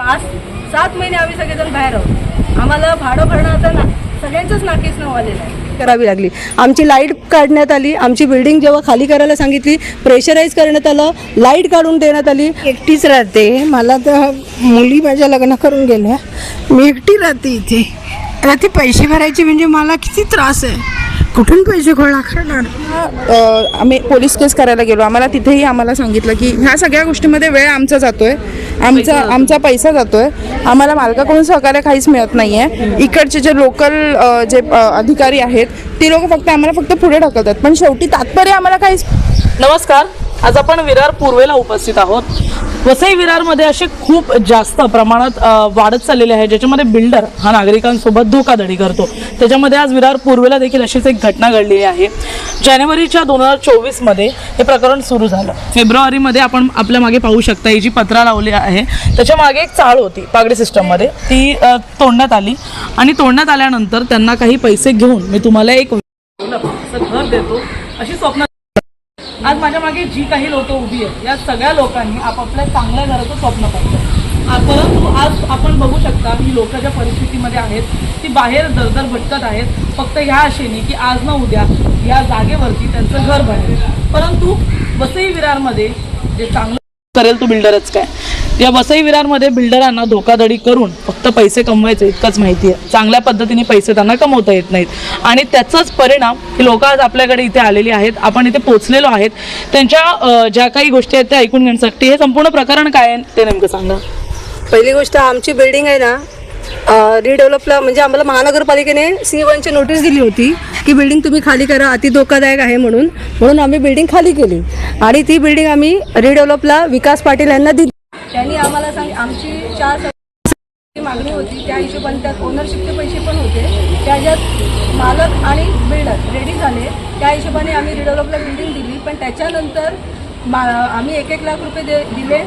आज सात महिने आम्ही सगळेजण बाहेर आहोत. आम्हाला भाडं भरणं आता ना सगळ्यांचंच नाकीस नाव आलेलं आहे. करावी लागली. आमची लाइट काढण्यात आली. आमची बिल्डिंग जेव्हा खाली करायला सांगितली प्रेशराईज करण्यात आलं लाइट काढून देण्यात आली. एकटीच राहते. मला तर मुली माझ्या लग्न करून गेल्या. मी एकटी राहते इथे. आता ते पैसे भरायचे म्हणजे मला किती त्रास आहे. कुठून पैसे गोळा करणार? आम्ही पोलीस केस करायला गेलो. आम्हाला तिथेही आम्हाला सांगितलं की ह्या सगळ्या गोष्टीमध्ये वेळ आमचा जातोय. आमचा आमचा पैसा जातोय. आम्हाला मालकाकडून सहकार्य काहीच मिळत नाहीये. इकडचे जे लोकल जे अधिकारी आहेत ते लोक फक्त आम्हाला फक्त पुढे ढकलतात. पण शेवटी तात्पर्य आम्हाला काहीच नमस्कार. आज आपण विरार पूर्वेला उपस्थित आहोत. वसई विरारमध्ये असे खूप जास्त प्रमाणात वाढत चाललेले आहे ज्याच्यामध्ये बिल्डर हा नागरिकांसोबत धोकाधडी करतो. त्याच्यामध्ये आज विरार पूर्वेला देखील अशीच एक घटना घडलेली आहे. जानेवारीच्या दोन हजार चोवीसमध्ये हे प्रकरण सुरू झालं. फेब्रुवारीमध्ये आपण आपल्या मागे पाहू शकता ही जी पत्रा लावली आहे त्याच्यामागे एक चाळ होती पागडी सिस्टममध्ये. ती तोडण्यात आली. आणि तोडण्यात आल्यानंतर त्यांना काही पैसे घेऊन मी तुम्हाला एक असं घर देतो अशी स्वप्न आज माझ्या मागे जी काही लोक उभी आहेत या सगळ्या लोकांनी आपापल्या चांगल्या घराचं स्वप्न पाहिलं. परंतु आज आपण बघू शकता ही लोक ज्या परिस्थितीमध्ये आहेत ती बाहेर दरदर भटकत आहेत. फक्त ह्या आशेने की आज न उद्या या जागेवरती त्यांचं घर बनेल. परंतु वसई विरारमध्ये जे चांगलं करेल तो बिल्डरच काय? या वसई विरारमध्ये बिल्डरांना धोकाधडी करून फक्त पैसे कमवायचे इतकंच माहिती आहे. चांगल्या पद्धतीने पैसे त्यांना कमवता येत नाहीत. आणि त्याचाच परिणाम ही लोक आज आपल्याकडे इथे आलेली आहेत आपण इथे पोचलेलो आहेत. त्यांच्या ज्या काही गोष्टी आहेत त्या ऐकून घेण्यासाठी हे संपूर्ण प्रकरण काय आहे ते नेमकं सांगा. पहिली गोष्ट आमची बिल्डिंग आहे ना रिडेव्हलपला म्हणजे आम्हाला महानगरपालिकेने सी वनची नोटीस दिली होती की बिल्डिंग तुम्ही खाली करा अति धोकादायक आहे म्हणून. म्हणून आम्ही बिल्डिंग खाली केली. आणि ती बिल्डिंग आम्ही रिडेव्हलपला विकास पाटील यांना दिली. आम्हाला सांग आमची चार सदस्यांची मागणी होती त्या हिशोबाने त्यात ओनरशिपचे पैसे पण होते. त्याच्यात मालक आणि बिल्डर रेडी झाले त्या हिशोबाने आम्ही रिडेव्हलपला बिल्डिंग दिली पण त्याच्यानंतर मा आम्ही एक एक लाख रुपये दे दिले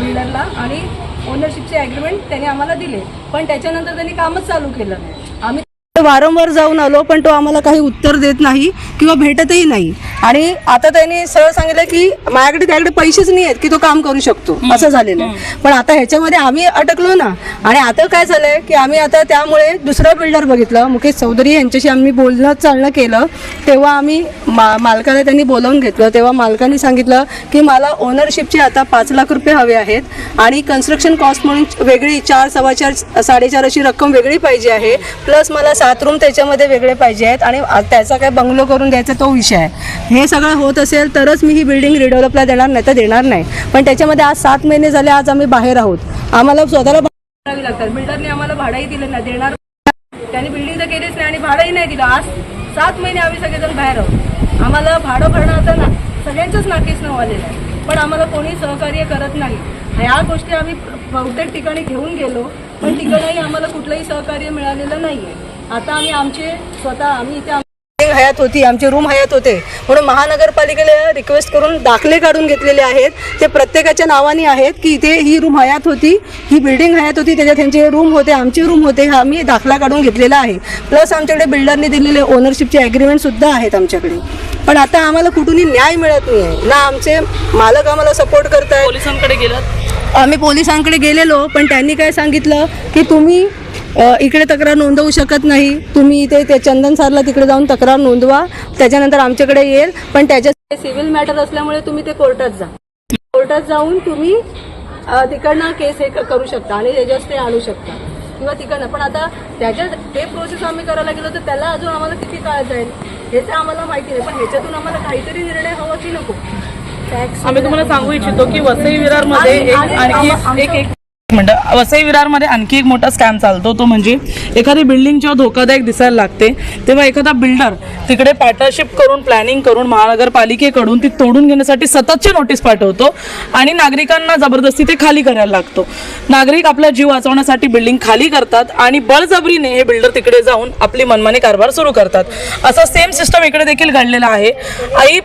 बिल्डरला आणि ओनरशिपचे ॲग्रीमेंट त्यांनी आम्हाला दिले. पण त्याच्यानंतर त्यांनी कामच चालू केलं नाही. आम्ही वारंवार जाऊन आलो पण तो आम्हाला काही उत्तर देत नाही किंवा भेटतही नाही. आणि आता त्यांनी सरळ सांगितलं की माझ्याकडे त्याकडे पैसेच नाही आहेत की तो काम करू शकतो. असं झालेलं आहे. पण आता ह्याच्यामध्ये आम्ही अटकलो ना. आणि आता काय झालंय की आम्ही आता त्यामुळे दुसरा बिल्डर बघितलं. मुकेश चौधरी यांच्याशी आम्ही बोलणं चालणं केलं. तेव्हा आम्ही मा मालकाला त्यांनी बोलावून घेतलं. तेव्हा मालकाने सांगितलं की मला ओनरशिपचे आता पाच लाख रुपये हवे आहेत. आणि कन्स्ट्रक्शन कॉस्ट म्हणून वेगळी चार सव्वा चार साडेचार अशी रक्कम वेगळी पाहिजे आहे. प्लस मला सात रूम त्याच्यामध्ये वेगळे पाहिजे आहेत आणि त्याचा काय बंगलो करून द्यायचा तो विषय आहे. हे सगळं होत असेल तरच मी ही बिल्डिंग रिडेव्हलपला देणार नाही तर देणार नाही. पण त्याच्यामध्ये आज सात महिने झाले आज आम्ही बाहेर आहोत. आम्हाला स्वतःला करावी लागतात. बिल्डरने आम्हाला भाडंही दिलं नाही. देणार त्यांनी बिल्डिंग तर केलीच नाही आणि भाडंही नाही दिलं. आज सात महिने आम्ही सगळेजण बाहेर आहोत. आम्हाला भाडं भरणं आता ना सगळ्यांचंच नाकीच नाव आलेलं आहे. पण आम्हाला कोणी सहकार्य करत नाही. ह्या गोष्टी आम्ही बहुतेक ठिकाणी घेऊन गेलो पण तिकडंही आम्हाला कुठलंही सहकार्य मिळालेलं नाही आहे आता आम्ही आमचे स्वतः आम्ही इथे हयात होती आमचे रूम हयात होते. म्हणून महानगरपालिकेला रिक्वेस्ट करून दाखले काढून घेतलेले आहेत. ते प्रत्येकाच्या नावाने आहेत की इथे ही रूम हयात होती ही बिल्डिंग हयात होती त्याच्यात त्यांचे रूम होते आमचे रूम होते हा आम्ही दाखला काढून घेतलेला आहे. प्लस आमच्याकडे बिल्डरने दिलेले ओनरशिपचे ॲग्रीमेंट सुद्धा आहेत आमच्याकडे. पण आता आम्हाला कुठूनही न्याय मिळत नाही आहे ना आमचे मालक आम्हाला सपोर्ट करतायत. पोलिसांकडे गेलात? आम्ही पोलिसांकडे गेलेलो पण त्यांनी काय सांगितलं की तुम्ही इकडे तक्रार नोंदवू शकत नाही. तुम्ही इथे ते चंदन सरला तिकडे जाऊन तक्रार नोंदवा. त्याच्यानंतर आमच्याकडे येईल. पण त्याच्या सिव्हिल मॅटर असल्यामुळे तुम्ही ते कोर्टात जा. कोर्टात जाऊन तुम्ही तिकडनं केस हे करू शकता आणि त्याच्यावर ते आणू शकता. किंवा तिकडनं. पण आता त्याच्यात ते प्रोसेस आम्ही करायला गेलो तर त्याला अजून आम्हाला किती काळ जाईल हे तर आम्हाला माहिती नाही. पण ह्याच्यातून आम्हाला काहीतरी निर्णय हवा की नको. आम्ही तुम्हाला सांगू इच्छितो की वसई विरारमध्ये एक आणखी एक एक मिनटं वसई विरारमध्ये आणखी एक मोठा स्कॅम चालतो तो म्हणजे एखादी बिल्डिंग जेव्हा धोकादायक दिसायला लागते तेव्हा एखादा बिल्डर तिकडे पार्टनरशिप करून प्लॅनिंग करून महानगरपालिकेकडून ती तोडून घेण्यासाठी सततची नोटीस पाठवतो आणि नागरिकांना जबरदस्ती ते खाली करायला लागतो. नागरिक आपला जीव वाचवण्यासाठी बिल्डिंग खाली करतात आणि बळजबरीने हे बिल्डर तिकडे जाऊन आपली मनमानी कारभार सुरू करतात. असं सेम सिस्टम इकडे देखील घडलेलं आहे. आई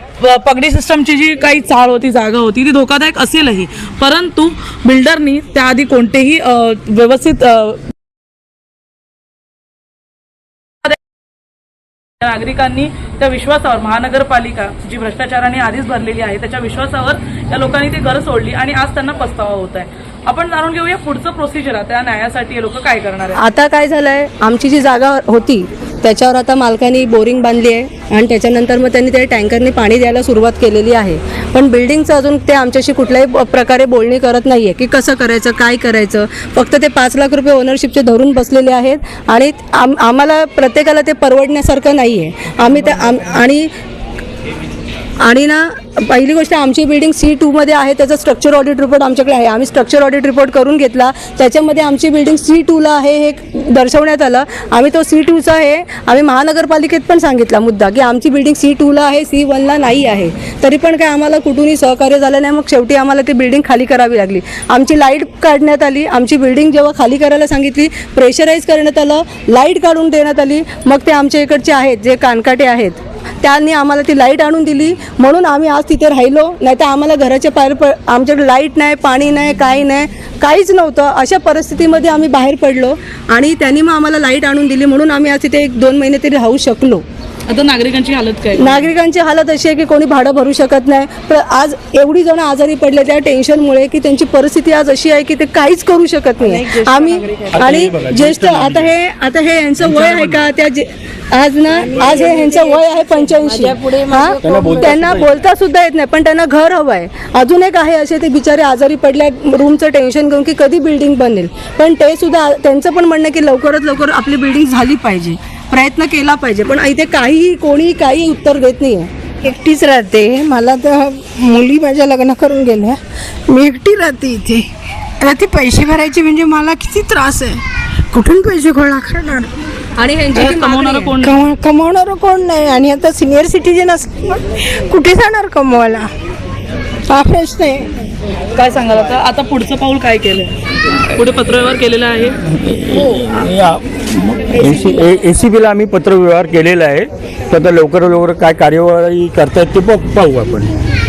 पगडी सिस्टमची जी काही चाळ होती जागा होती ती धोकादायक असेलही परंतु बिल्डरनी त्याआधी कोणतेही व्यवस्थित नागरिकांनी त्या विश्वासावर महानगरपालिका जी भ्रष्टाचाराने आधीच भरलेली आहे त्याच्या विश्वासावर या लोकांनी ती घर सोडली आणि आज त्यांना पस्तावा होत आहे. आपण जाणून घेऊया पुढचं प्रोसिजर आहे त्या न्यायासाठी लोक काय करणार आहे आता काय झालंय? आमची जी जागा होती त्याच्यावर आता मालकांनी बोरिंग बांधली आहे आणि त्याच्यानंतर मग त्यांनी त्या टँकरनी पाणी द्यायला सुरुवात केलेली आहे. पण बिल्डिंगचं अजून ते आमच्याशी कुठल्याही प्रकारे बोलणी करत नाही आहे की कसं करायचं काय करायचं. फक्त ते पाच लाख रुपये ओनरशिपचे धरून बसलेले आहेत आणि आम आम्हाला प्रत्येकाला ते परवडण्यासारखं नाही आहे आम्ही त्या आम आणि आणि ना पहिली गोष्ट आमची बिल्डिंग सी टूमध्ये आहे त्याचा स्ट्रक्चर ऑडिट रिपोर्ट आमच्याकडे आहे. आम्ही स्ट्रक्चर ऑडिट रिपोर्ट करून घेतला. त्याच्यामध्ये आमची बिल्डिंग सी टूला आहे हे दर्शवण्यात आलं. आम्ही तो सी टूचा आहे आम्ही महानगरपालिकेत पण सांगितला मुद्दा की आमची बिल्डिंग सी टूला आहे सी वनला नाही आहे. तरी पण काय आम्हाला कुठूनही सहकार्य झालं नाही मग शेवटी आम्हाला ती बिल्डिंग खाली करावी लागली. आमची लाइट काढण्यात आली. आमची बिल्डिंग जेव्हा खाली करायला सांगितली प्रेशराईज करण्यात आलं लाइट काढून देण्यात आली मग ते आमच्या इकडचे आहेत जे कानकाटे आहेत. त्यांनी आम्हाला ती लाइट आणून दिली. म्हणून आम्ही आज तिथे राहिलो. नाही तर आम्हाला घराच्या बाहेर प आमच्याकडे लाइट नाही पाणी नाही काही नाही काहीच नव्हतं. अशा परिस्थितीमध्ये आम्ही बाहेर पडलो आणि त्यांनी मग आम्हाला लाइट आणून दिली. म्हणून आम्ही आज तिथे एक दोन महिने तरी राहू शकलो. आता नागरिकांची हालत काय? नागरिकांची हालत अशी आहे की कोणी भाडं भरू शकत नाही. तर आज एवढी जण आजारी पडले त्या टेन्शनमुळे की त्यांची परिस्थिती आज अशी आहे की ते काहीच करू शकत नाही. आम्ही आणि ज्येष्ठ आता हे आता हे यांचं वय आहे का? त्या जे- आज ना आज हे यांचं वय आहे पंच्याऐंशी. हा? त्यांना बोलता सुद्धा येत नाही पण त्यांना घर हवं आहे. अजून एक आहे असे ते बिचारे आजारी पडले रूमचं टेन्शन घेऊन की कधी बिल्डिंग बनेल. पण ते सुद्धा त्यांचं पण म्हणणं की लवकरात लवकर आपली बिल्डिंग झाली पाहिजे. प्रयत्न केला पाहिजे पण इथे काहीही कोणी काही उत्तर देत नाही आहे एकटीच राहते. मला तर मुली माझ्या लग्न करून गेल्या. मी एकटी राहते इथे. आता ते पैसे भरायचे म्हणजे मला किती त्रास आहे. कुठून पैसे गोळा करणार? आणि ह्यांची कमवणारं कोण कमावणारं कोण नाही? आणि आता सिनियर सिटीजन असल्यामुळे कुठे जाणार कमवायला? काय सांगाल आता? आता पुढचं पाऊल काय केलंय? पुढे पत्रव्यवहार केलेला आहे. ए सी बीला आम्ही पत्रव्यवहार केलेला आहे. तर आता लवकर लवकर काय कार्यवाही करतायत ते प- पाहू आपण.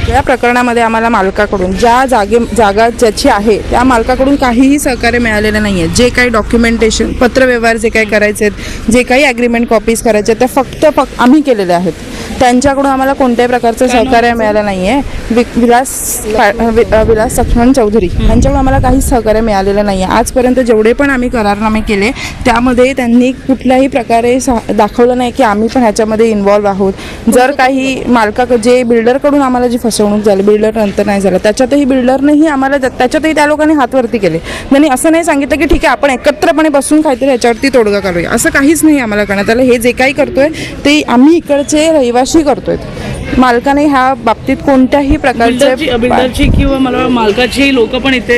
या प्रकरणामध्ये आम्हाला मालकाकडून ज्या जागे जागा ज्याची आहे त्या मालकाकडून काहीही सहकार्य मिळालेलं नाही आहे जे काही डॉक्युमेंटेशन पत्रव्यवहार जे काही करायचे आहेत जे काही ॲग्रीमेंट कॉपीज करायचे आहेत, त्या फक्त फक्त आम्ही केलेले आहेत. त्यांच्याकडून आम्हाला कोणत्याही प्रकारचं सहकार्य मिळालं नाही आहे वि विलास विलास लक्ष्मण चौधरी. यांच्याकडून आम्हाला काहीच सहकार्य मिळालेलं नाही आहे आजपर्यंत जेवढे पण आम्ही करारनामे केले त्यामध्ये त्यांनी कुठल्याही प्रकारे दाखवलं नाही की आम्ही पण ह्याच्यामध्ये इन्वॉल्व्ह आहोत. जर काही मालका जे बिल्डरकडून आम्हाला जी फसवणूक झाली बिल्डर नंतर नाही झालं त्याच्यातही बिल्डरनेही आम्हाला त्या- त्याच्यातही त्या लोकांनी हातवरती केले. त्यांनी असं नाही सांगितलं की ठीक आहे आपण एकत्रपणे बसून काहीतरी ह्याच्यावरती तोडगा काढूया. असं काहीच नाही आम्हाला करण्यात आलं. हे जे काही करतोय ते आम्ही इकडचे रहिवाशी करतोय. मालकाने ह्या बाबतीत कोणत्याही प्रकारचे बिल्डरची किंवा मला मालकाची लोक पण इथे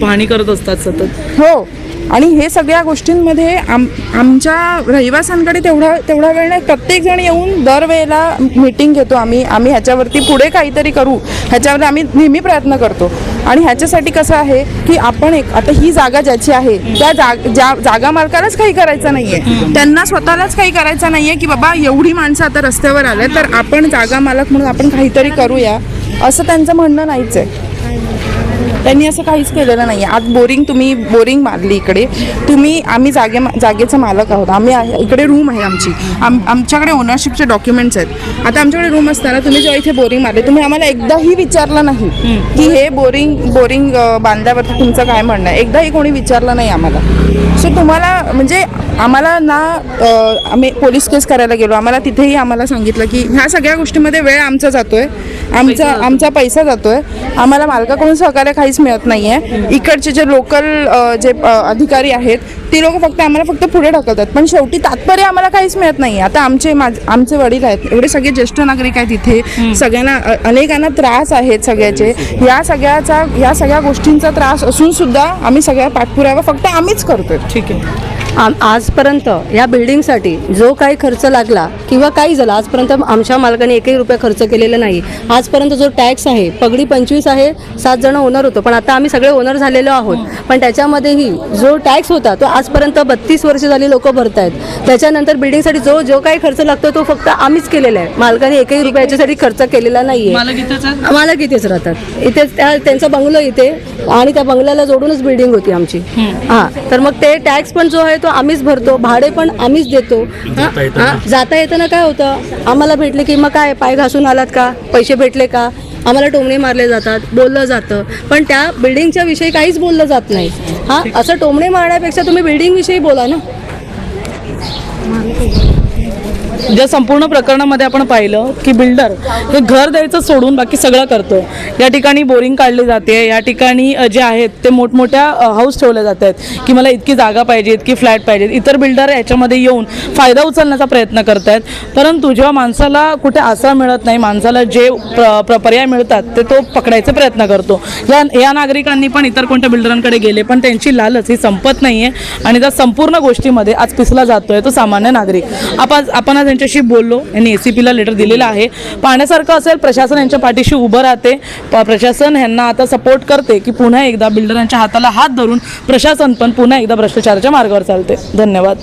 पाहणी करत असतात सतत. हो. आणि हे सगळ्या गोष्टींमध्ये आम आमच्या रहिवाशांकडे तेवढा तेवढा वेळ नाही. प्रत्येकजण येऊन दरवेळेला मीटिंग घेतो आम्ही. आम्ही ह्याच्यावरती पुढे काहीतरी करू. ह्याच्यावर आम्ही नेहमी प्रयत्न करतो. आणि ह्याच्यासाठी कसं आहे की आपण एक आता ही जागा ज्याची आहे त्या जाग ज्या जागा मालकालाच काही करायचं नाही आहे त्यांना स्वतःलाच काही करायचं नाही आहे की बाबा एवढी माणसं आता रस्त्यावर आले तर आपण जागा मालक म्हणून आपण काहीतरी करूया असं त्यांचं म्हणणं नाहीच आहे. त्यांनी असं काहीच केलेलं नाही आज बोरिंग तुम्ही बोरिंग मारली इकडे. तुम्ही आम्ही जागे जागेचा मालक आहोत. आम्ही इकडे रूम आहे आमची. आम आमच्याकडे ओनरशिपचे डॉक्युमेंट्स आहेत. आता आमच्याकडे रूम असताना तुम्ही जेव्हा इथे बोरिंग मारले तुम्ही आम्हाला एकदाही विचारलं नाही की हे बोरिंग बोरिंग बांधल्यावरती तुमचं काय म्हणणं आहे. एकदाही कोणी विचारलं नाही आम्हाला. सो तुम्हाला म्हणजे आम्हाला ना आम्ही पोलीस केस करायला गेलो. आम्हाला तिथेही आम्हाला सांगितलं की ह्या सगळ्या गोष्टीमध्ये वेळ आमचा जातोय. आमचा आमचा पैसा जातोय. आम्हाला मालकाकडून सहकार्य काहीच मिळत नाही आहे इकडचे जे लोकल जे अधिकारी आहेत ती लोक फक्त आम्हाला फक्त पुढे ढकलतात. पण शेवटी तात्पर्य आम्हाला काहीच मिळत नाही आता आमचे आमचे वडील आहेत. एवढे सगळे ज्येष्ठ नागरिक आहेत इथे. सगळ्यांना अनेकांना त्रास आहेत सगळ्याचे. या सगळ्याचा या सगळ्या गोष्टींचा त्रास असून सुद्धा आम्ही सगळ्या पाठपुरावा फक्त आम्हीच करतोय. ठीक आहे. आम आजपर्यंत या बिल्डिंगसाठी जो काही खर्च लागला किंवा काही झालं आजपर्यंत आमच्या मालकाने एकही रुपया खर्च केलेला नाही. आजपर्यंत जो टॅक्स आहे पगडी पंचवीस आहे सात जण ओनर होतो पण आता आम्ही सगळे ओनर झालेलो आहोत. पण त्याच्यामध्येही जो टॅक्स होता तो आजपर्यंत बत्तीस वर्ष झाली लोक भरत आहेत त्याच्यानंतर बिल्डिंगसाठी जो जो काही खर्च लागतो तो फक्त आम्हीच केलेला आहे. मालकाने एकही रुपया याच्यासाठी खर्च केलेला इथेच आहे आम्हाला इथेच राहतात. इथे त्या त्यांचा बंगलो इथे आणि त्या बंगल्याला जोडूनच बिल्डिंग होती आमची. हा तर मग ते टॅक्स पण जो आहे तो आम्हीच भरतो भाडे पण आम्हीच देतो. हा? जाता येताना काय होतं? आम्हाला भेटले की मग काय पाय घासून आलात का? पैसे भेटले का? आम्हाला टोमणे मारले जातात बोललं जातं. पण त्या बिल्डिंगच्या विषयी काहीच बोललं जात नाही. हा असं टोमणे मारण्यापेक्षा तुम्ही बिल्डिंग विषयी बोला ना. ज्या संपूर्ण प्रकरणामध्ये आपण पाहिलं की बिल्डर हे घर द्यायचं सोडून बाकी सगळं करतो या ठिकाणी बोरिंग काढली जाते या ठिकाणी जे आहेत ते मोठमोठ्या हाऊस ठेवले जात आहेत की मला इतकी जागा पाहिजे इतकी फ्लॅट पाहिजे इतर बिल्डर याच्यामध्ये येऊन फायदा उचलण्याचा प्रयत्न करत आहेत परंतु जेव्हा माणसाला कुठे आसरा मिळत नाही माणसाला जे प्र- प्र- पर्याय मिळतात ते तो पकडायचा प्रयत्न करतो. या या नागरिकांनी पण इतर कोणत्या बिल्डरांकडे गेले पण त्यांची लालच ही संपत नाही आहे आणि त्या संपूर्ण गोष्टीमध्ये आज पिसला जातोय तो सामान्य नागरिक. आपण आपण आज यांच्याशी बोललो. यांनी ए सी पीला लेटर दिलेलं आहे. पाहण्यासारखं असेल प्रशासन यांच्या पाठीशी उभं राहते. प्रशासन यांना आता सपोर्ट करते की पुन्हा एकदा बिल्डरांच्या हाताला हात धरून प्रशासन पण पुन्हा एकदा भ्रष्टाचाराच्या मार्गावर चालते. धन्यवाद.